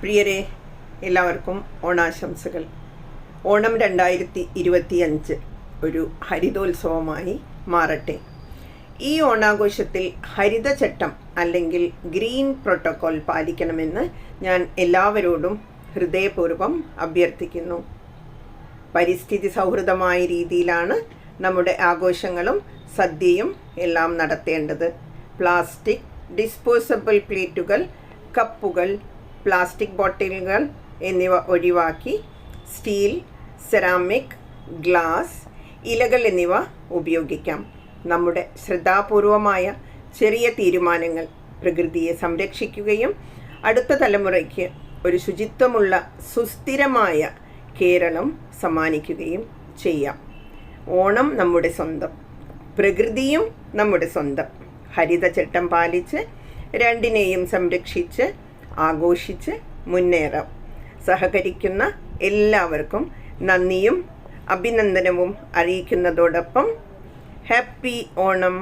പ്രിയരെ എല്ലാവർക്കും ഓണാശംസകൾ. ഓണം രണ്ടായിരത്തി ഇരുപത്തിയഞ്ച് ഒരു ഹരിതോത്സവമായി മാറട്ടെ. ഈ ഓണാഘോഷത്തിൽ ഹരിതചട്ടം അല്ലെങ്കിൽ ഗ്രീൻ പ്രോട്ടോകോൾ പാലിക്കണമെന്ന് ഞാൻ എല്ലാവരോടും ഹൃദയപൂർവം അഭ്യർത്ഥിക്കുന്നു. പരിസ്ഥിതി സൗഹൃദമായ രീതിയിലാണ് നമ്മുടെ ആഘോഷങ്ങളും സദ്യയും എല്ലാം നടത്തേണ്ടത്. പ്ലാസ്റ്റിക് ഡിസ്പോസബിൾ പ്ലേറ്റുകൾ കപ്പുകൾ പ്ലാസ്റ്റിക് ബോട്ടിലുകൾ എന്നിവ ഒഴിവാക്കി സ്റ്റീൽ സെറാമിക് ഗ്ലാസ് ഇലകൾ എന്നിവ ഉപയോഗിക്കാം. നമ്മുടെ ശ്രദ്ധാപൂർവമായ ചെറിയ തീരുമാനങ്ങൾ പ്രകൃതിയെ സംരക്ഷിക്കുകയും അടുത്ത തലമുറയ്ക്ക് ഒരു ശുചിത്വമുള്ള സുസ്ഥിരമായ കേരളം സമ്മാനിക്കുകയും ചെയ്യാം. ഓണം നമ്മുടെ സ്വന്തം പ്രകൃതിയും നമ്മുടെ സ്വന്തം. ഹരിതചട്ടം പാലിച്ച് രണ്ടിനെയും സംരക്ഷിച്ച് ആഘോഷിച്ച് മുന്നേറാം. സഹകരിക്കുന്ന എല്ലാവർക്കും നന്ദിയും അഭിനന്ദനവും അറിയിക്കുന്നതോടൊപ്പം ഹാപ്പി ഓണം.